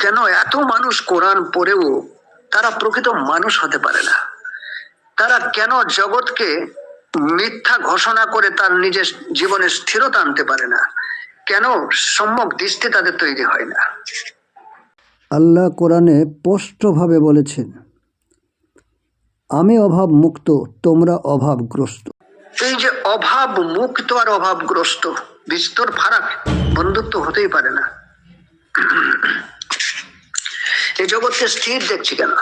কেন? এত মানুষ কোরআন পড়েও তারা প্রকৃত মানুষ হতে পারে না। তারা কেন জগৎকে মিথ্যা ঘোষণা করে তার নিজের জীবনে স্থিরতা আনতে পারে না? কেন সম্যক দৃষ্টি তাদের তৈরি হয় না? আল্লাহ কোরআনে স্পষ্টভাবে বলেছেন আমি অভাব মুক্ত তোমরা অভাবগ্রস্ত। এই যে অভাব মুক্ত আর অভাবগ্রস্ত বিস্তর ফারাক বন্ধুত্ব হতেই পারে না। এই জগৎকে স্থির দেখছি কেন?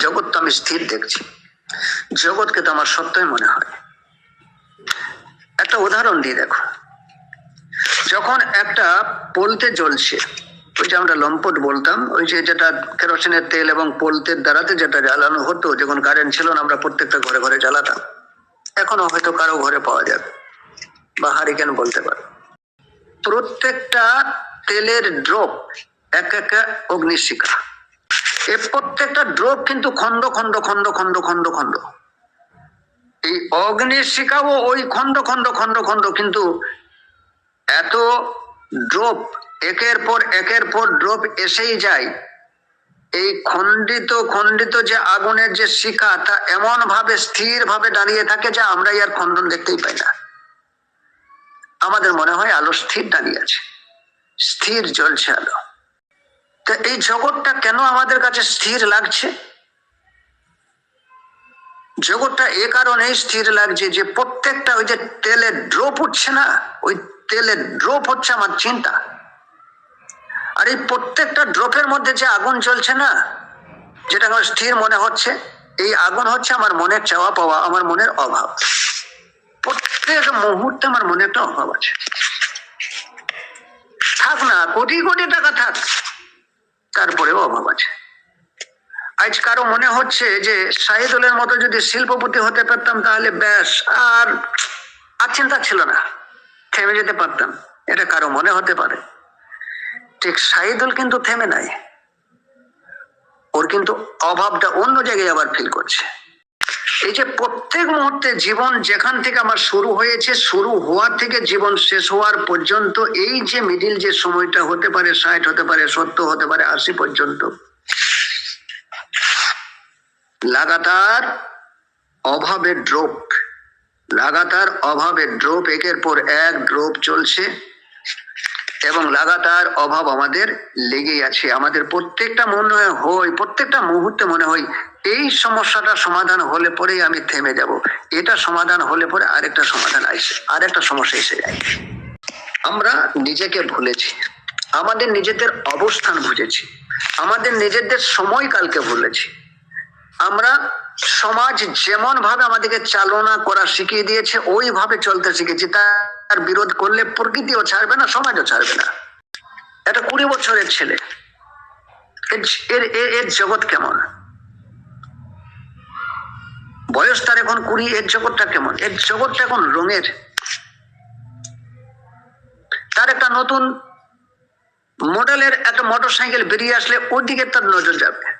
জগৎ তো আমি স্থির দেখছি। জগৎকে তো আমার সত্যই মনে হয়। একটা উদাহরণ দিয়ে দেখো। যখন একটা পোলতে জ্বলছে, ওই যে আমরা লম্পট বলতাম, ওই যে যেটা কেরোসিনের তেল এবং পোলতের দ্বারাতে যেটা জ্বালানো হতো, যখন কারেন্ট ছিল না, আমরা প্রত্যেকটা ঘরে ঘরে জ্বালাতাম। এখনও হয়তো কারও ঘরে পাওয়া যাবে, বা হারিকেন বলতে পারো। প্রত্যেকটা তেলের ড্রপ এক একটা অগ্নিশিখা। এ প্রত্যেকটা ড্রপ কিন্তু খন্ড খন্ড খন্ড খন্ড খন্ড খন্ড এই অগ্নিশিখাও ওই খন্ড খন্ড খন্ড খন্ড কিন্তু এত ড্রপ একের পর একের পর ড্রপ এসেই যায়। এই খণ্ডিত খণ্ডিত যে আগুনের যে শিখা, তা এমন ভাবে স্থির ভাবে দাঁড়িয়ে থাকে যে আমরা ইয়ার খণ্ডন দেখতেই পাই না। আমাদের মনে হয় আলো স্থির দাঁড়িয়ে আছে। স্থির জ্বলছে আলো। তা এই জগৎটা কেন আমাদের কাছে স্থির লাগছে? জগৎটা এ কারণেই স্থির লাগছে যে প্রত্যেকটা ওই যে তেলের ড্রপ উঠছে না, ওই তেলের ড্রপ হচ্ছে আমার চিন্তা। আর এই প্রত্যেকটা ড্রপের মধ্যে যে আগুন জ্বলছে না, যেটা আমার স্থির মনে হচ্ছে, এই আগুন হচ্ছে আমার মনের চাওয়া পাওয়া, আমার মনের অভাব। প্রত্যেক মুহূর্তে আমার মনে একটা অভাব আছে। থাক না, কোটি কোটি টাকা থাক। তারপরেও অভাব আছে। আজ কারও মনে হচ্ছে যে শাহিদুলের মতো যদি শিল্পপতি হতে পারতাম তাহলে ব্যাস, আর আর চিন্তা ছিল না। থেমে যেতে পারতাম, এটা কারও মনে হতে পারে। ঠিক শাহিদুল কিন্তু থেমে নাই। ওর কিন্তু অভাবটা অন্য জায়গায় আবার ফিল করছে। এই যে প্রত্যেক মুহূর্তে জীবন যেখান থেকে আমার শুরু হয়েছে, শুরু হওয়ার থেকে জীবন শেষ হওয়ার পর্যন্ত, এই যে মিডিল যে সময়টা হতে পারে, ষাট হতে পারে, সত্তর হতে পারে, আশি পর্যন্ত, লাগাতার অভাবের ড্রোপ লাগাতার অভাবের ড্রোপ একের পর এক ড্রোপ চলছে। এবং লাগাতার অভাব আমাদের লেগেই আছে। আমাদের প্রত্যেকটা মনে হয় প্রত্যেকটা মুহূর্তে মনে হয় এই সমস্যাটা সমাধান হলে পরেই আমি থেমে যাব। এটা সমাধান হলে পরে আরেকটা সমাধান আসে, আরেকটা সমস্যা এসে যায়। আমরা নিজেকে ভুলেছি। আমাদের নিজেদের অবস্থান বুঝেছি। আমাদের নিজেদের সময়কালকে ভুলেছি। আমরা সমাজ যেমন ভাবে আমাদেরকে চালনা করা শিখিয়ে দিয়েছে, ওইভাবে চলতে শিখেছি। তার বিরোধ করলে প্রকৃতিও ছাড়বে না, সমাজও ছাড়বে না। একটা কুড়ি বছরের ছেলে। এর- এর জগৎ কেমন? বয়স তার এখন কুড়ি, এর জগৎটা কেমন? এর জগৎটা এখন রঙের। তার একটা নতুন মডেলের একটা মোটর সাইকেল বেরিয়ে আসলে ওর দিকে তার নজর যাবে।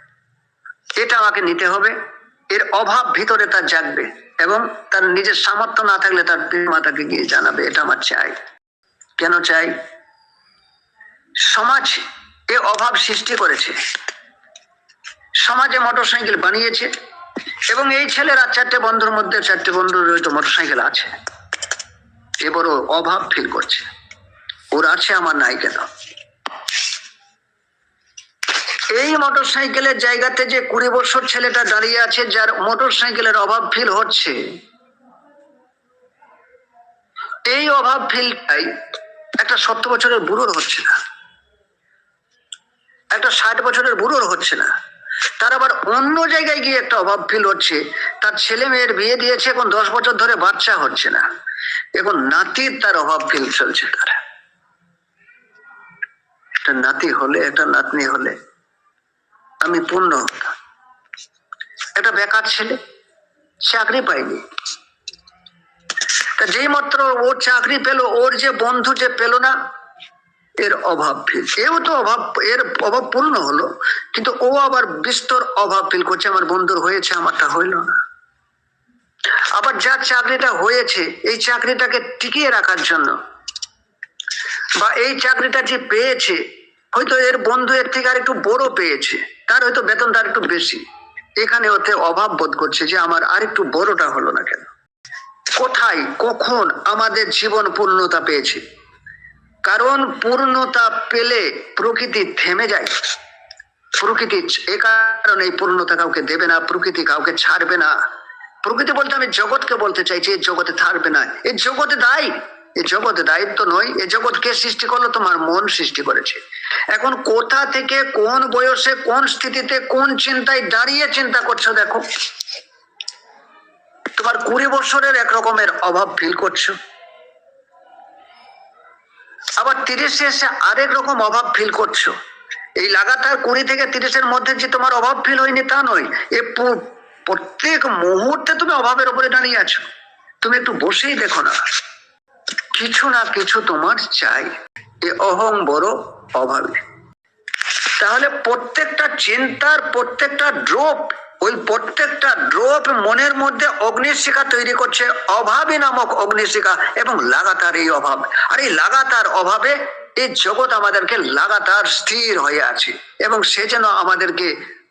এটা আমাকে নিতে হবে। এর অভাব ভিতরে তার জাগবে এবং তার নিজের সামর্থ্য না থাকলে তার মাতাকে গিয়ে জানাবে, এটা আমার চাই। কেন চাই? সমাজ এ অভাব সৃষ্টি করেছে। সমাজে মোটরসাইকেল বানিয়েছে এবং এই ছেলের চারটে বন্ধুর মধ্যে চারটে বন্ধুর হয়তো মোটরসাইকেল আছে। এ বড় অভাব ফিল করছে। ওর আছে, আমার নাই কেন? এই মোটর সাইকেলের জায়গাতে যে কুড়ি বছর ছেলেটা দাঁড়িয়ে আছে, যার মোটর সাইকেলের অভাব ফিল হচ্ছে। এই অভাব ফিলটাই একটা সত্তর বছরের বুড়োর হচ্ছে না। একটা ষাট বছরের বুড়োর হচ্ছে না। তার আবার অন্য জায়গায় গিয়ে একটা অভাব ফিল হচ্ছে। তার ছেলে মেয়ের বিয়ে দিয়েছে, এখন দশ বছর ধরে বাচ্চা হচ্ছে না। এখন নাতির তার অভাব ফিল চলছে তার। একটা নাতি হলে, একটা নাতনি হলে আমি পূর্ণ। হতাম একটা বেকার ছেলে, চাকরি পাইনি তা যেই মাত্র ও চাকরি পেল, ওর যে বন্ধু যে পেল না, এর অভাব ফিল। এও তো অভাব, এর অভাব পূর্ণ হলো, কিন্তু ও আবার বিস্তর অভাব ফিল করছে, আমার বন্ধুর হয়েছে, আমারটা হইল না। আবার যার চাকরিটা হয়েছে, এই চাকরিটাকে টিকিয়ে রাখার জন্য, বা এই চাকরিটা যে পেয়েছে, হয়তো এর বন্ধু এর থেকে আর একটু বড় পেয়েছে। তার হয়তো বেতন তার একটু বেশি। এখানে ওতে অভাব বোধ করছে যে আমার আর একটু বড়টা হলো না কেন? কোথায়, কখন আমাদের জীবন পূর্ণতা পেয়েছে? কারণ পূর্ণতা পেলে প্রকৃতি থেমে যায়। প্রকৃতি এ কারণে পূর্ণতা কাউকে দেবে না, প্রকৃতি কাউকে ছাড়বে না। প্রকৃতি বলতে আমি জগৎকে বলতে চাইছি এই জগতে থাকবে না। এই জগতে দায়ী এই জগতে দায়িত্ব নয় এই জগৎ কে সৃষ্টি করল? তোমার মন সৃষ্টি করেছে। এখন কোথা থেকে কোন বয়সে কোন স্থিতিতে কোন চিন্তায় দাঁড়িয়ে চিন্তা করছ দেখো? তোমার কুড়ি বছরের এক রকমের অভাব ফিল করছ। আবার তিরিশে এসে আরেক রকম অভাব ফিল করছ। এই লাগাতার কুড়ি থেকে তিরিশের মধ্যে যে তোমার অভাব ফিল হয়নি তা নয়, এ প্রত্যেক মুহূর্তে তুমি অভাবের উপরে দাঁড়িয়ে আছো। তুমি একটু বসেই দেখো না। কিছু না কিছু তোমার চাই। এ অহং বড় অভাবে। তাহলে প্রত্যেকটা চিন্তার প্রত্যেকটা ড্রপ ওই প্রত্যেকটা ড্রপ মনের মধ্যে অগ্নিশিখা তৈরি করছে, অভাবী নামক অগ্নিশিখা এবং লাগাতার এই অভাব। আর এই লাগাতার অভাবে এই জগৎ আমাদেরকে লাগাতার স্থির হয়ে আছে এবং সে যেন আমাদেরকে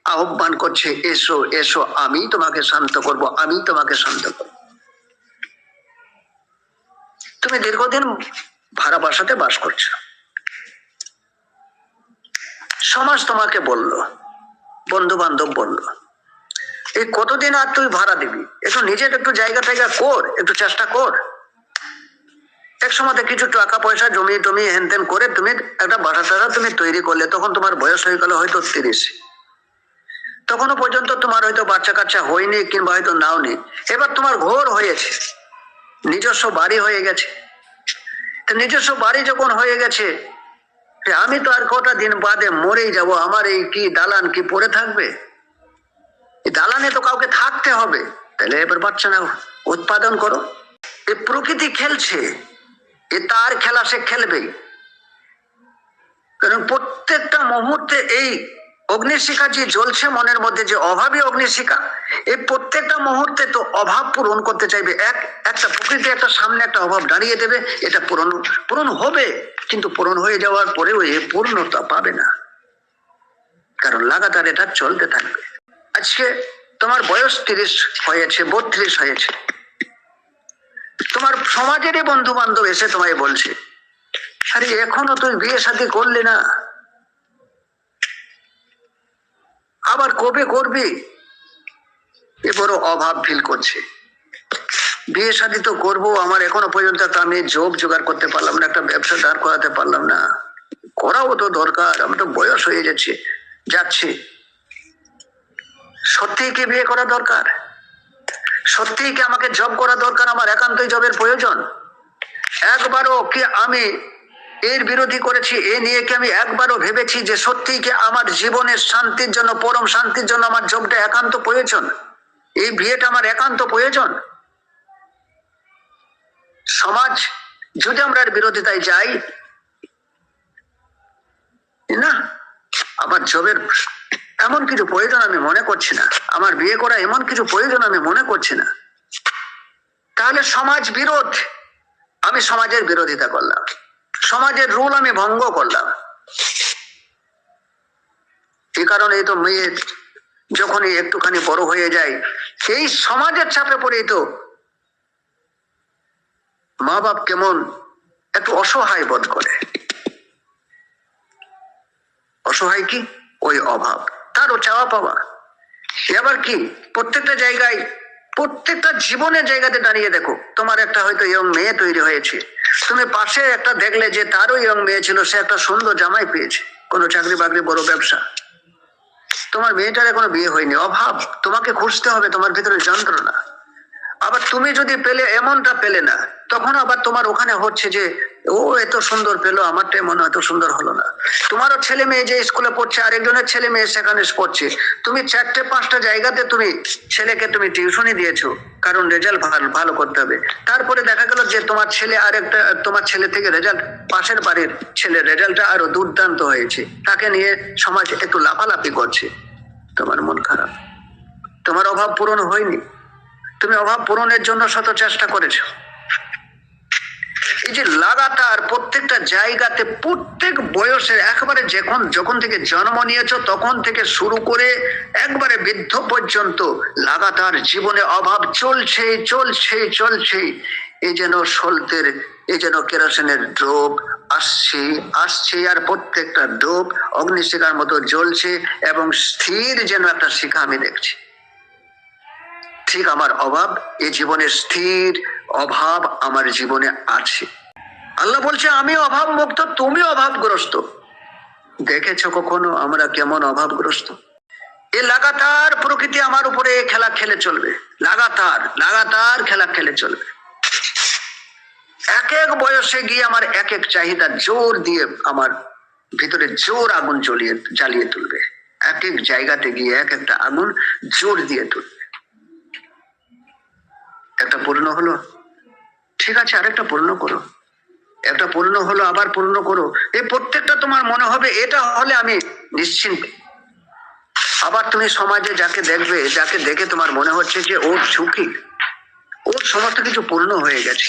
আহ্বান করছে, এসো এসো, আমি তোমাকে শান্ত করব, আমি তোমাকে শান্ত করব। তুমি দীর্ঘদিন ভাড়া বাসাতে বাস করছ। সমাজ তোমাকে বলল বন্ধু বান্ধব বলল এই কতদিন আর তুই ভাড়া দিবি? একটু নিজের একটু জায়গা টাইগা কর, একটু চেষ্টা কর। এক সময়তে কিছু টাকা পয়সা জমিয়ে টমিয়ে হেনতেন করে তুমি একটা বাসা টাসা তুমি তৈরি করলে, তখন তোমার বয়স হয়ে গেল হয়তো তিরিশ। তখনও পর্যন্ত তোমার হয়তো বাচ্চা কাচ্চা হয়নি কিংবা হয়তো নাও নি এবার তোমার ঘোর হয়েছে, নিজস্ব বাড়ি হয়ে গেছে। নিজস্ব বাড়ি যখন হয়ে গেছে আমি তো আর কটা দিন বাদে মরেই যাব, আমার এই কি দালান কি পড়ে থাকবে? দালানে তো কাউকে থাকতে হবে। তাহলে এবার বাচ্চা না উৎপাদন করো। এ প্রকৃতি খেলছে, এ তার খেলা সে খেলবেই। কারণ প্রত্যেকটা মুহূর্তে এই অগ্নিশিখা যে জ্বলছে মনের মধ্যে যে অভাবী অগ্নিশিখা এই প্রত্যেকটা মুহূর্তে তো অভাব পূরণ করতে চাইবে। এক, একটা প্রকৃতি, একটা সামনে একটা অভাব দাঁড়িয়ে দেবে, এটা পূরণ পূরণ হবে, কিন্তু পূরণ হয়ে যাওয়ার পরেও এ পূর্ণতা পাবে না। কারণ লাগাতার এটা চলতে থাকবে। আজকে তোমার বয়স তিরিশ হয়েছে, বত্রিশ হয়েছে। তোমার সমাজেরই বন্ধু বান্ধব এসে তোমায় বলছে, আরে, এখনও তুই বিয়ে শাদী করলি না? আবার কবে করবি? এ বড় অভাব ফিল করছে। বিয়ে শাদী তো করব, আমার এখনও পর্যন্ত আমি জব জোগাড় করতে পারলাম না, একটা ব্যবসা দাঁড় করাতে পারলাম না। করাও তো দরকার, আমার তো বয়স হয়ে যাচ্ছে যাচ্ছে। সত্যিই কি বিয়ে করা দরকার? সত্যিই কি আমাকে জব করা দরকার, আমার একান্তই জবের প্রয়োজন? একবারও কি আমি এর বিরোধী করেছি, এ নিয়ে কি আমি একবারও ভেবেছি যে সত্যিই কি আমার জীবনের শান্তির জন্য, পরম শান্তির জন্য আমার জবটা একান্ত প্রয়োজন? এই বিয়েটা আমার একান্ত প্রয়োজন? সমাজ, যদি আমরা বিরোধিতায় যাই, না, আমার জবের এমন কিছু প্রয়োজন আমি মনে করছি না। আমার বিয়ে করা এমন কিছু প্রয়োজন আমি মনে করছি না। তাহলে সমাজ বিরোধ, আমি সমাজের বিরোধিতা করলাম। সমাজের রুল আমি ভঙ্গ করলাম। এই কারণে তো মেয়ে যখনই একটুখানি বড় হয়ে যায়, সেই সমাজের চাপে পড়েই তো মা বাপ কেমন একটু অসহায় বোধ করে। অসহায় কি? ওই অভাব। তারও চাওয়া পাওয়া এবার কি? প্রত্যেকটা জায়গায় প্রত্যেকটা জীবনের জায়গাতে দাঁড়িয়ে দেখো, তোমার একটা হয়তো ইয়ং মেয়ে তৈরি হয়েছে। তুমি পাশে একটা দেখলে যে তারও ইয়ং মেয়ে ছিল, সে একটা সুন্দর জামাই পেয়েছে, কোনো চাকরি বাকরি বড় ব্যবসা। তোমার মেয়েটার এখনও বিয়ে হয়নি, অভাব। তোমাকে খুঁজতে হবে, তোমার ভিতরে যন্ত্রণা। আবার তুমি যদি পেলে, এমনটা পেলে না, তখন আবার তোমার ওখানে হচ্ছে যে, ও এত সুন্দর পেল আমারটা মনে এত সুন্দর হলো না। তোমারও ছেলে মেয়ে যে স্কুলে পড়ছে, আরেকজনের ছেলে মেয়ে সেখানে পড়ছে। তুমি চারটে, পাঁচটা জায়গাতে তুমি ছেলেকে তুমি টিউশনই দিয়েছ, কারণ রেজাল্ট ভালো ভালো করতে হবে। তারপরে দেখা গেল যে তোমার ছেলে আরেকটা, তোমার ছেলে থেকে রেজাল্ট পাশের বাড়ির ছেলের রেজাল্টটা আরও দুর্দান্ত হয়েছে। তাকে নিয়ে সমাজ একটু লাফালাফি করছে। তোমার মন খারাপ। তোমার অভাব পূরণ হয়নি। তুমি অভাব পূরণের জন্য শত চেষ্টা করেছ। এই যে লাগাতার প্রত্যেকটা জায়গাতে প্রত্যেক বয়সের একবারে যখন যখন থেকে জন্ম নিয়েছো, তখন থেকে শুরু করে একবারে বৃদ্ধ পর্যন্ত লাগাতার জীবনে অভাব চলছে চলছে চলছে এই যেন সলতের এই যেন কেরোসিনের ড্রোপ আসছে আসছে আর প্রত্যেকটা ডোপ অগ্নিশিখার মতো জ্বলছে এবং স্থির যেন একটা শিখা আমি দেখছি। ঠিক আমার অভাব, এ জীবনের স্থির অভাব আমার জীবনে আছে। আল্লাহ বলছে, আমি অভাব মুক্ত তুমি অভাবগ্রস্ত। দেখেছ কখনো আমরা কেমন অভাবগ্রস্ত? এ লাগাতার প্রকৃতি আমার উপরে খেলা খেলে চলবে। লাগাতার লাগাতার খেলা খেলে চলবে। এক এক বয়সে গিয়ে আমার এক এক চাহিদা জোর দিয়ে আমার ভিতরে জোর আগুন জ্বলিয়ে, জ্বালিয়ে তুলবে। এক এক জায়গাতে গিয়ে এক একটা আগুন জোর দিয়ে তুলবে। একটা পূর্ণ হলো? ঠিক আছে, আরেকটা পূর্ণ করো। একটা পূর্ণ হলো, আবার পূর্ণ করো। এই প্রত্যেকটা তোমার মনে হবে, এটা হলে আমি নিশ্চিন্ত। আবার তুমি সমাজে যাকে দেখবে, যাকে দেখে তোমার মনে হচ্ছে যে ওর সুখী ওর সমস্ত কিছু পূর্ণ হয়ে গেছে।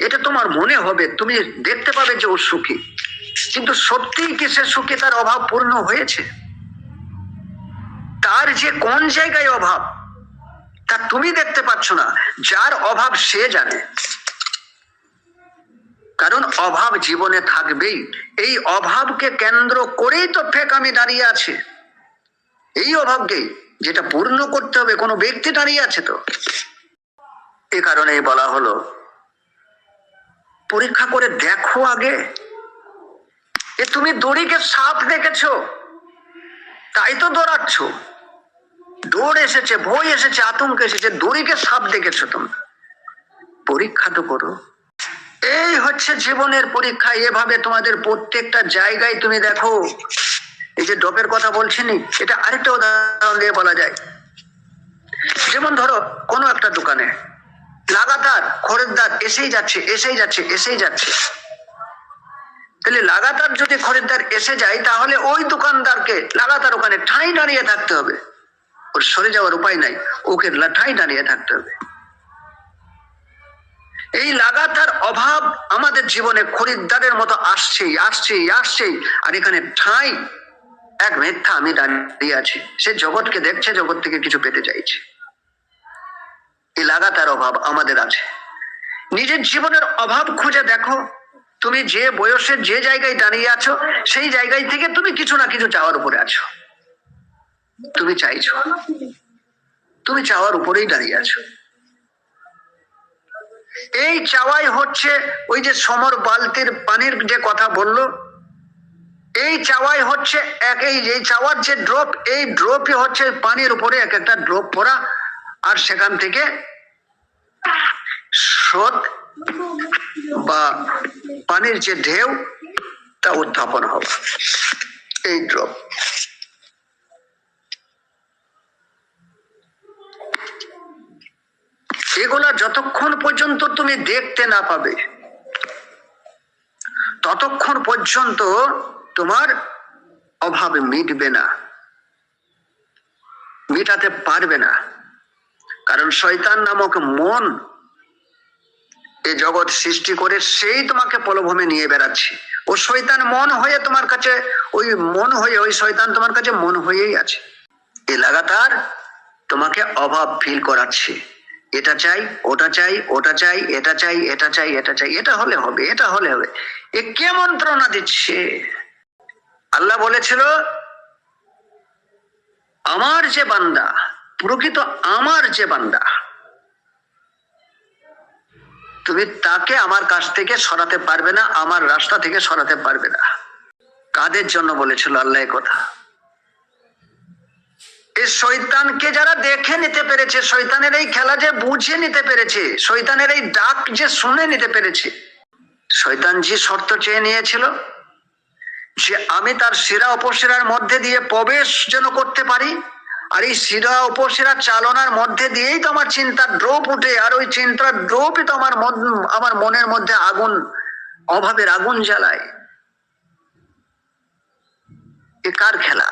এটা তোমার মনে হবে, তুমি দেখতে পাবে যে ও সুখী। কিন্তু সত্যিই কি সে সুখী, তার অভাব পূর্ণ হয়েছে? তার যে কোন জায়গায় অভাব তা তুমি দেখতে পাচ্ছ না, যার অভাব সে জানে। কারণ অভাব জীবনে থাকবেই, এই অভাবকে কেন্দ্র করেই তো ফেক আমি দাঁড়িয়ে আছে। এই অভাবকেই যেটা পূর্ণ করতে হবে, কোনো ব্যক্তি দাঁড়িয়ে আছে তো। এ কারণেই বলা হলো, পরীক্ষা করে দেখো আগে। এ তুমি দড়িকে সাপ দেখেছ, তাই তো দৌড়াচ্ছ। দৌড় এসেছে, ভয় এসেছে, আতঙ্ক এসেছে, দড়িকে সাপ দেখেছ তুমি পরীক্ষা তো করো। এই হচ্ছে জীবনের পরীক্ষা, এভাবে তোমাদের প্রত্যেকটা জায়গায় তুমি দেখো। এই যে ডপের কথা বলছিনি, এটা আরেকটা উদাহরণ দিয়ে বলা যায়। যেমন ধরো, কোনো একটা দোকানে লাগাতার খরিদ্দার এসেই যাচ্ছে এসেই যাচ্ছে এসেই যাচ্ছে। তাহলে লাগাতার যদি খরিদ্দার এসে যায়, তাহলে ওই দোকানদারকে লাগাতার ওখানে ঠাঁই দাঁড়িয়ে থাকতে হবে। ওর সরে যাওয়ার উপায় নাই। ওকে লা- ঠাঁই দাঁড়িয়ে থাকতে হবে। এই লাগাতার অভাব আমাদের জীবনে খরিদ্দারের মতো আসছেই আসছেই আসছেই। আর এখানে ঠাঁই, এক মিথ্যা আমি দাঁড়িয়ে আছি। সে জগৎকে দেখছে, জগৎ থেকে কিছু পেতে চাইছে। এই লাগাতার অভাব আমাদের আছে। নিজের জীবনের অভাব খুঁজে দেখো। তুমি যে বয়সে যে জায়গায় দাঁড়িয়ে আছো, সেই জায়গায় থেকে তুমি কিছু না কিছু চাওয়ার উপরে আছো। তুমি চাইছো। তুমি চাওয়ার উপরেই দাঁড়িয়ে আছো। এই চাওয়াই হচ্ছে ওই যে সমর বালতির পানির যে কথা বলল, এই চাওয়াই হচ্ছে এক এই যে চাওয়ার যে ড্রপ, এই ড্রপই হচ্ছে পানির উপরে এক একটা ড্রপ পড়া, আর সেখান থেকে স্রোত বা পানির যে ঢেউ, তা উত্থাপন হবে। এই ড্রপ। এগুলা যতক্ষণ পর্যন্ত তুমি দেখতে না পাবে, ততক্ষণ পর্যন্ত তোমার অভাব মিটবে না, মেটাতে পারবে না। কারণ শয়তান নামক মন এই জগৎ সৃষ্টি করে সেই তোমাকে প্রলোভনে নিয়ে বেড়াচ্ছে। ও শয়তান মন হয়ে তোমার কাছে, ওই মন হয়ে, ওই শয়তান তোমার কাছে মন হয়েই আছে। এ লাগাতার তোমাকে অভাব ফিল করাচ্ছে। এটা চাই, ওটা চাই ওটা চাই, এটা চাই এটা চাই এটা চাই, এটা হলে হবে, এটা হলে হবে। এ কে মন্ত্রণা দিচ্ছে? আল্লাহ বলেছিল, আমার যে বান্দা, প্রকৃত আমার যে বান্দা, তুমি তাকে আমার কাছ থেকে সরাতে পারবে না, আমার রাস্তা থেকে সরাতে পারবে না। কাদের জন্য বলেছিল আল্লাহ কথা? এই শৈতানকে যারা দেখে নিতে পেরেছে শৈতানের এই খেলা যে বুঝে নিতে পেরেছে শৈতানের এই ডাক যে শুনে নিতে পেরেছে শৈতান যে শর্ত চেয়ে নিয়েছিল যে আমি তার শিরা উপশিরার মধ্যে দিয়ে প্রবেশ যেন করতে পারি, আর এই শিরা উপশিরা চালনার মধ্যে দিয়েই তো আমার চিন্তার ড্রোপ উঠে, আর ওই চিন্তার ড্রোপই তো আমার আমার মনের মধ্যে আগুন, অভাবের আগুন জ্বালায়। এ কার খেলা?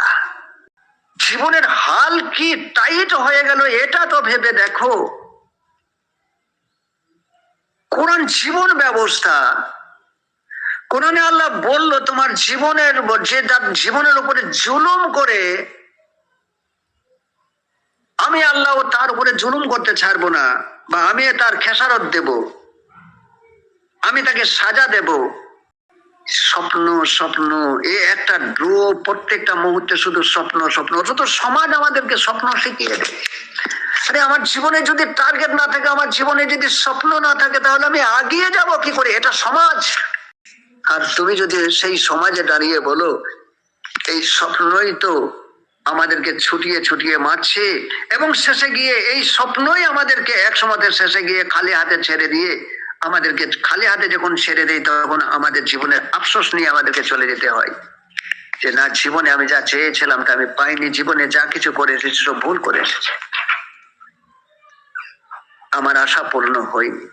জীবনের হাল কি টাইট হয়ে গেল এটা তো ভেবে দেখো। কোরআন জীবন ব্যবস্থা। কোরআনে আল্লাহ বলল, তোমার জীবনের যে জীবনের উপরে জুলুম করে, আমি আল্লাহ তার উপরে জুলুম করতে ছাড়বো না, বা আমি তার খেসারত দেব, আমি তাকে সাজা দেব। স্বপ্ন স্বপ্ন। এ একটা ড্রো, প্রত্যেকটা মুহূর্তে শুধু স্বপ্ন স্বপ্ন। অথচ সমাজ আমাদেরকে স্বপ্ন শিখিয়ে দেয়। আরে, আমার জীবনে যদি টার্গেট না থাকে, আমার জীবনে যদি স্বপ্ন না থাকে, তাহলে আমি আগিয়ে যাব কি করে? এটা সমাজ। আর তুমি যদি সেই সমাজে দাঁড়িয়ে বলো, এই স্বপ্নই তো আমাদেরকে ছুটিয়ে ছুটিয়ে মারছে, এবং শেষে গিয়ে এই স্বপ্নই আমাদেরকে এক সমাজের শেষে গিয়ে খালি হাতে ছেড়ে দিয়ে আমাদেরকে খালি হাতে যখন ছেড়ে দেয়, তখন আমাদের জীবনের আফসোস নিয়ে আমাদেরকে চলে যেতে হয়। যে না, জীবনে আমি যা চেয়েছিলাম তা আমি পাইনি, জীবনে যা কিছু করে এসেছি সব ভুল করে এসেছি। আমার আশা পূর্ণ হয়নি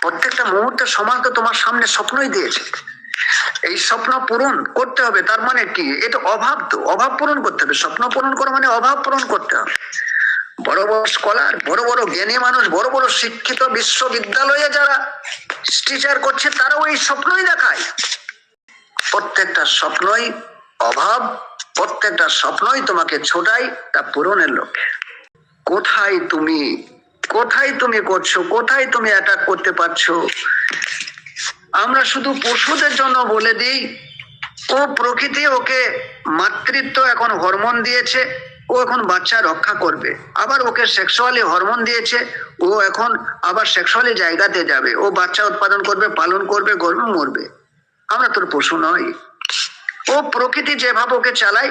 প্রত্যেকটা মুহূর্তে সমাজ তো তোমার সামনে স্বপ্নই দিয়েছে। এই স্বপ্ন পূরণ করতে হবে, তার মানে কি? এটা অভাব তো, অভাব পূরণ করতে হবে। স্বপ্ন পূরণ করা মানে অভাব পূরণ করতে হবে। বড় বড় স্কলার বড় বড় জ্ঞানী মানুষ, বড় বড় শিক্ষিত বিশ্ববিদ্যালয়ে যারা টিচার করছে, তারাও এই স্বপ্নই দেখায়। প্রত্যেকটা স্বপ্নই অভাব, প্রত্যেকটা স্বপ্নই তোমাকে ছোটাই তা পূরণের লক্ষ্যে। কোথায় তুমি কোথায় তুমি করছ, কোথায় তুমি অ্যাটাক করতে পারছ? আমরা শুধু পশুদের জন্য বলে দিই, ও প্রকৃতি ওকে মাতৃত্ব এখন হরমোন দিয়েছে। ও এখন বাচ্চা রক্ষা করবে। আবার ওকে সেক্সুয়ালি হরমোন দিয়েছে, ও এখন আবার সেক্সুয়ালি জায়গাতে যাবে। ও বাচ্চা উৎপাদন করবে, পালন করবে গর্ব মরবে। আমরা তোর পশু নই। ও প্রকৃতি যেভাবে ওকে চালায়,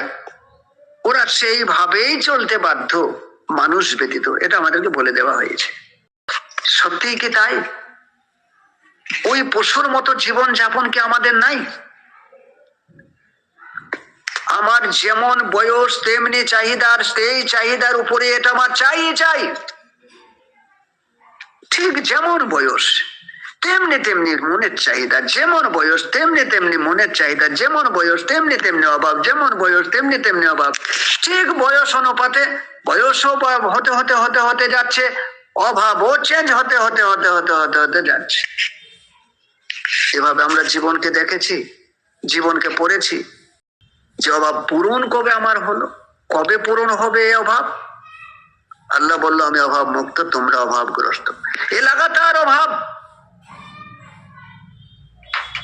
ওরা সেইভাবেই চলতে বাধ্য। মানুষ ব্যতীত, এটা আমাদেরকে বলে দেওয়া হয়েছে। সত্যিই কি তাই? ওই পশুর মতো জীবন যাপন কি আমাদের নাই? আমার যেমন বয়স, তেমনি চাহিদার, সেই চাহিদার উপরে এটা আমার চাই চাই। ঠিক যেমন বয়স, তেমনি তেমনি মনের চাহিদা, যেমন বয়স, তেমনি তেমনি মনের চাহিদা, যেমন বয়স, তেমনি তেমনি অভাব, যেমন বয়স, তেমনি তেমনি অভাব। ঠিক বয়স অনুপাতে বয়সও হতে হতে হতে হতে যাচ্ছে, অভাবও চেঞ্জ হতে হতে হতে হতে হতে হতে যাচ্ছে। এভাবে আমরা জীবনকে দেখেছি, জীবনকে পড়েছি। যে অভাব পূরণ কবে আমার হলো? কবে পূরণ হবে এই অভাব? আল্লাহ বলল, আমি অভাব মুক্ত তোমরা অভাবগ্রস্ত। এ লাগাতার অভাব।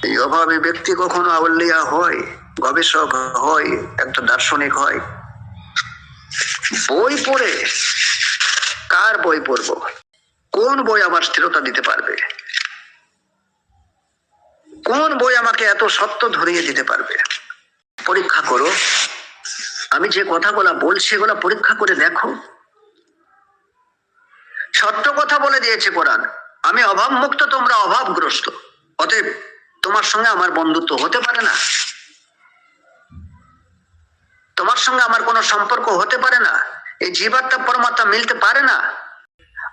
এই অভাবে ব্যক্তি কখনো আউলিয়া হয়, গবেষক হয়, একটা দার্শনিক হয়। বই পড়ে, কার বই পড়ব? কোন বই আমার স্থিরতা দিতে পারবে? কোন বই আমাকে এত সত্য ধরিয়ে দিতে পারবে? পরীক্ষা করো। আমি যে কথাগুলা বলছি এগুলা পরীক্ষা করে দেখো। সত্য কথা বলে দিয়েছে কোরআন। আমি অভাব মুক্ত তোমরা অভাবগ্রস্ত। অতএব তোমার সঙ্গে আমার বন্ধুত্ব হতে পারে না। তোমার সঙ্গে আমার কোনো সম্পর্ক হতে পারে না। এই জীবাত্মা পরমাত্মা মিলতে পারে না।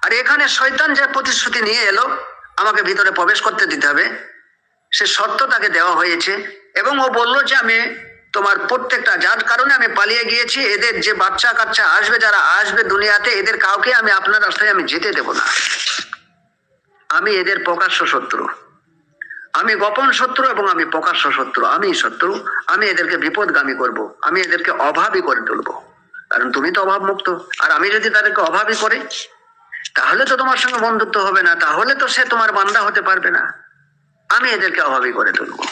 আর এখানে শয়তান যে প্রতিশ্রুতি নিয়ে এলো, আমাকে ভিতরে প্রবেশ করতে দিতে হবে। সে শর্ত তাকে দেওয়া হয়েছে এবং ও বলল যে আমি তোমার প্রত্যেকটা যার কারণে আমি পালিয়ে গিয়েছি। এদের যে বাচ্চা কাচ্চা আসবে, যারা আসবে দুনিয়াতে, এদের কাউকে আমি আপনার রাস্তায় আমি যেতে দেব না। আমি এদের প্রকাশ্য শত্রু। আমি গোপন শত্রু এবং আমি প্রকাশ্য শত্রু। আমি শত্রু। আমি এদেরকে বিপদগামী করব। আমি এদেরকে অভাবী করে তুলবো। কারণ তুমি তো অভাব মুক্ত আর আমি যদি তাদেরকে অভাবী করি, তাহলে তো তোমার সঙ্গে বন্ধুত্ব হবে না। তাহলে তো সে তোমার বান্দা হতে পারবে না। আমি এদেরকে অভাবী করে তুলব।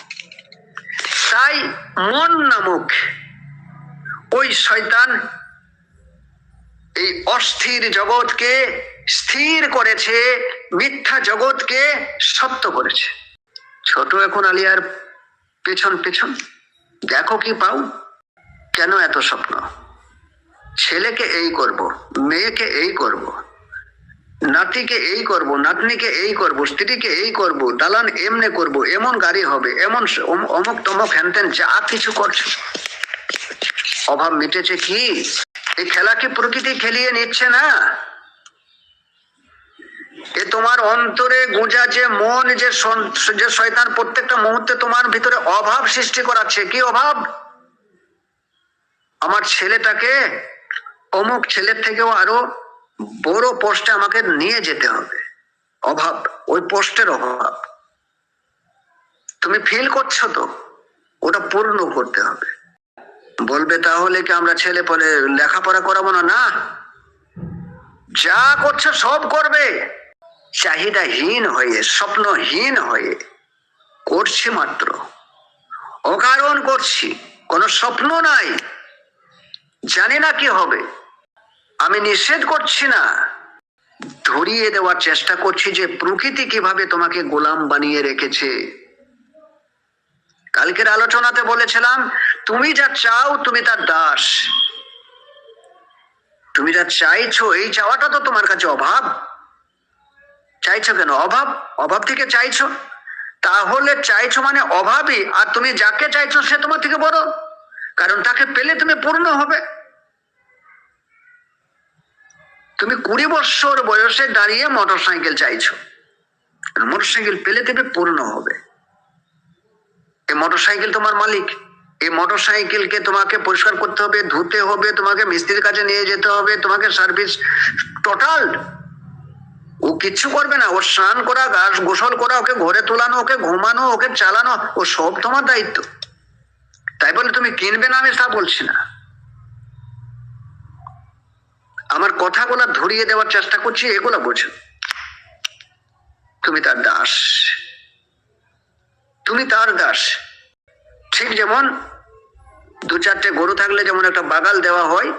তাই মন নামক ওই শয়তান এই অস্থির জগৎকে স্থির করেছে, মিথ্যা জগৎকে সত্য করেছে। ছোট এখন আলিয়ার পেছন পেছন। দেখো কি পাও? কেন এত স্বপ্ন? ছেলেকে এই করব, মেয়েকে এই করব। নাতিকে এই করব, নাতনিকে এই করব, স্ত্রীকে এই করব, দালান এমনে করব, এমন গাড়ি হবে, এমন অমুক তমক হ্যানতেন যা কিছু করছ। অভাব মিটেছে কি? এই খেলা কি প্রকৃতি খেলিয়ে নিচ্ছে না? এ তোমার অন্তরে গুঁজা যে মন, যে যে শয়তান প্রত্যেকটা মুহূর্তে তোমার ভিতরে অভাব সৃষ্টি করাচ্ছে। কি অভাব? আমার ছেলেটাকে, অমুক ছেলের থেকেও আরও বড় পোস্টে আমাকে নিয়ে যেতে হবে। অভাব, ওই পোস্টের অভাব। তুমি ফিল করছ তো? ওটা পূর্ণ করতে হবে। বলবে, তাহলে কি আমরা ছেলে পরে লেখাপড়া করাবো না? না। যা করছ সব করবে। চাহিদাহীন হয়ে, স্বপ্নহীন হয়ে করছি মাত্র। অকারণ করছি, কোনো স্বপ্ন নাই। জানি না কি হবে। আমি নিষেধ করছি না। ধরিয়ে দেওয়ার চেষ্টা করছি যে প্রকৃতি কীভাবে তোমাকে গোলাম বানিয়ে রেখেছে। কালকের আলোচনাতে বলেছিলাম, তুমি যা চাও তুমি তার দাস। তুমি যা চাইছো, এই চাওয়াটা তো তোমার কাছে অভাব। চাইছো কেন? অভাব? অভাব থেকে চাইছো? তাহলে চাইছো মানে অভাবই, আর তুমি যাকে চাইছো সে তোমার থেকে বড়। কারণ তাকে পেলে তুমি পূর্ণ হবে। তুমি কুড়ি বছর বয়সে দাঁড়িয়ে মোটর সাইকেল চাইছো। মোটর সাইকেল পেলে তুমি পূর্ণ হবে। এই মোটর সাইকেল তোমার মালিক। এই মোটর সাইকেলকে তোমাকে পরিষ্কার করতে হবে, ধুতে হবে, তোমাকে মিস্ত্রির কাছে নিয়ে যেতে হবে, তোমাকে সার্ভিস টোটাল ও কিচ্ছু করবে না। ও স্নান করা গাছ গোসল করা, ওকে ঘরে তোলানো, ওকে ঘুমানো, ওকে চালানো, ও সব তোমার দায়িত্ব। তাই বলে তুমি কিনবে না আমি তা বলছি না। আমার কথাগুলো ধরিয়ে দেওয়ার চেষ্টা করছি, এগুলো বোঝো। তুমি তার দাস। তুমি তার দাস। ঠিক যেমন দু চারটে গরু থাকলে যেমন একটা বাগাল দেওয়া হয়,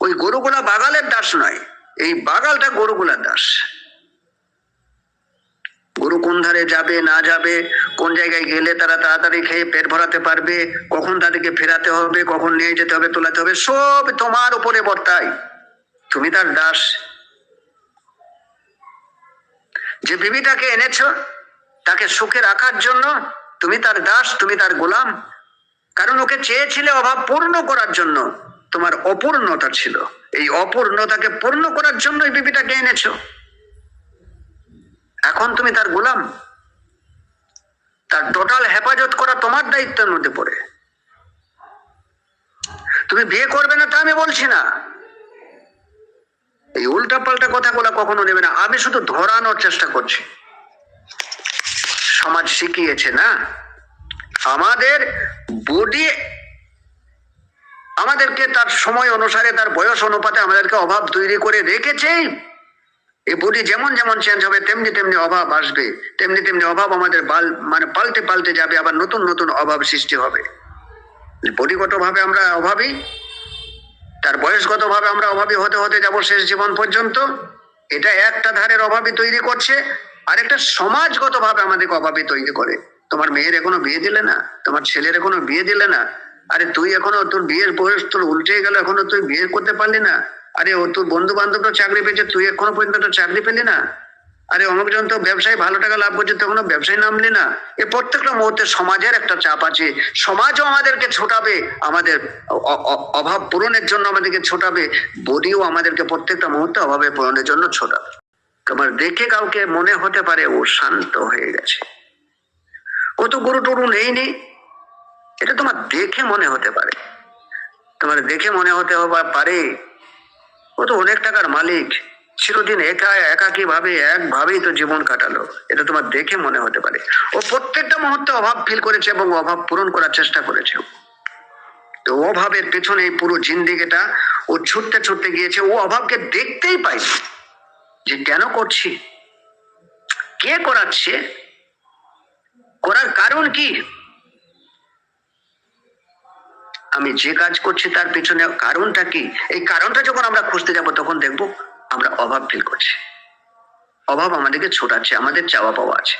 ওই গরুগুলা বাগালের দাস নয়, এই বাগালটা গরুগুলার দাস। গরু কোন ধারে যাবে, না যাবে, কোন জায়গায় গেলে তারা তাড়াতাড়ি খেয়ে পেট ভরাতে পারবে, কখন তাদেরকে ফেরাতে হবে, কখন নিয়ে যেতে হবে, তোলাতে হবে, সব তোমার উপরে বর্তায়। তুমি তার দাস। যে বিবিটাকে এনেছ, তাকে সুখে রাখার জন্য তুমি তার দাস, তুমি তার গোলাম। কারণ ওকে চেয়েছিলে অভাব পূর্ণ করার জন্য, তোমার অপূর্ণতা ছিল। এই অপূর্ণতাকে পূর্ণ করার জন্যই বিবিটাকে এনেছো। এখন তুমি তার গোলাম। তার টোটাল হেফাজত করা তোমার দায়িত্বের মধ্যে পড়ে। তুমি বিয়ে করবে না তা আমি বলছি না। এই উল্টা পাল্টা কথাগুলো কখনো নেবে না। আমি শুধু ধরানোর চেষ্টা করছি। সমাজ শিখিয়েছে না? আমাদের বডি আমাদেরকে তার সময় অনুসারে, তার বয়স অনুপাতে আমাদেরকে অভাব তৈরি করে রেখেছে। এই বডি যেমন যেমন চেঞ্জ হবে, তেমনি তেমনি অভাব আসবে। তেমনি তেমনি অভাব আমাদের মানে পাল্টে পাল্টে যাবে, আবার নতুন নতুন অভাব সৃষ্টি হবে। বডিগত ভাবে আমরা অভাবী, তার বয়সগত ভাবে আমরা অভাবী হতে হতে যাব শেষ জীবন পর্যন্ত। এটা একটা ধারের অভাবী তৈরি করছে, আর একটা সমাজগত ভাবে আমাদেরকে অভাবী তৈরি করে। তোমার মেয়ের এখনও বিয়ে দিলে না? তোমার ছেলের এখনও বিয়ে দিলে না? আরে তুই এখনও তোর বিয়ের বয়স তোর উল্টে গেল, এখনও তুই বিয়ে করতে পারলি না? আরে ও তোর বন্ধু বান্ধবরা চাকরি পেয়েছে, তুই এখনও পর্যন্ত চাকরি পেলি না। আরে অমুকজন তো ব্যবসায় ভালো টাকা লাভ করছে, তখনও ব্যবসায় নামলি না। এ প্রত্যেকটা মুহূর্তে সমাজের একটা চাপ আছে। সমাজও আমাদেরকে ছোটাবে, আমাদের অভাব পূরণের জন্য আমাদেরকে ছোটাবে। বডিও আমাদেরকে প্রত্যেকটা মুহূর্তে অভাবে পূরণের জন্য ছোটাবে। তোমার দেখে কাউকে মনে হতে পারে ও শান্ত হয়ে গেছে। ও তো গরু টরু নেই নি। এটা তোমার দেখে মনে হতে পারে। তোমার দেখে মনে হতে পারে ও তো অনেক টাকার মালিক। চিরদিন একা একাকি ভাবে একভাবেই তো জীবন কাটালো। এটা তোমার দেখে মনে হতে পারে। ও প্রত্যেকটা মুহূর্তে অভাব ফিল করেছে এবং অভাব পূরণ করার চেষ্টা করেছে। তো অভাবের পেছনে এই পুরো জিন্দিগিটা ও ছুটতে ছুটতে গিয়েছে। ও অভাবকে দেখতেই পাইনি যে কেন করছি? কে করাচ্ছে? করার কারণ কি? আমি যে কাজ করছি তার পিছনে কারণটা কি? এই কারণটা যখন আমরা খুঁজতে যাব, তখন দেখব আমরা অভাব ফিল করছি। অভাব আমাদেরকে ছোটাচ্ছে, আমাদের চাওয়া পাওয়া আছে।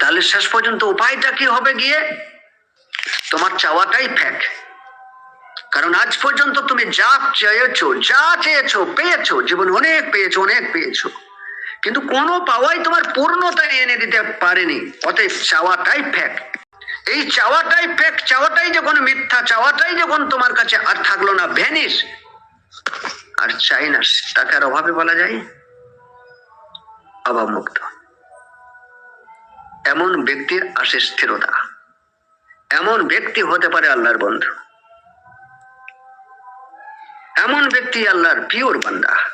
তাহলে শেষ পর্যন্ত উপায়টা কি হবে গিয়ে? তোমার চাওয়াটাই ফ্যাক কারণ আজ পর্যন্ত তুমি যা চেয়েছো যা চেয়েছো, পেয়েছ, জীবন অনেক পেয়েছ অনেক পেয়েছ। কিন্তু কোনো পাওয়াই তোমার পূর্ণতা এনে দিতে পারেনি, অতএব চাওয়াটাই ফ্যাক এই চাওয়াটাই ফেক চাওয়াটাই যখন মিথ্যা, চাওয়াটাই যখন তোমার কাছে আর থাকল না ভ্যানিস আর চাই না, তাকে আর অভাবে বলা যায়? অভাব মুক্ত এমন ব্যক্তির আসে স্থিরতা। এমন ব্যক্তি হতে পারে আল্লাহর বন্ধু। এমন ব্যক্তি আল্লাহর পিওর বান্দা।